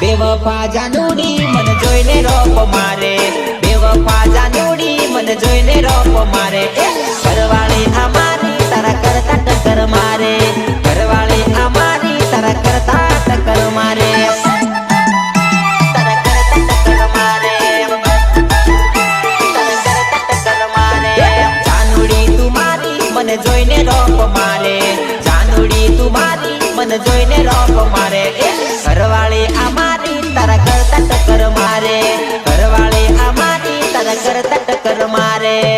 બેવફા જાનુડી મન જોઈને રોપ મારે. બેવફા જાનુડી મન જોઈને રોપ મારે. ઘરવાળી અમારી તારા કરતા ટક્કર મારે. ઘરવાળી અમારી તારા કરતા ટક્કર મારે, મને જોઈને રોપ મારે. જાનુડી તું મારી, મને જોઈને રોપ ચક્કર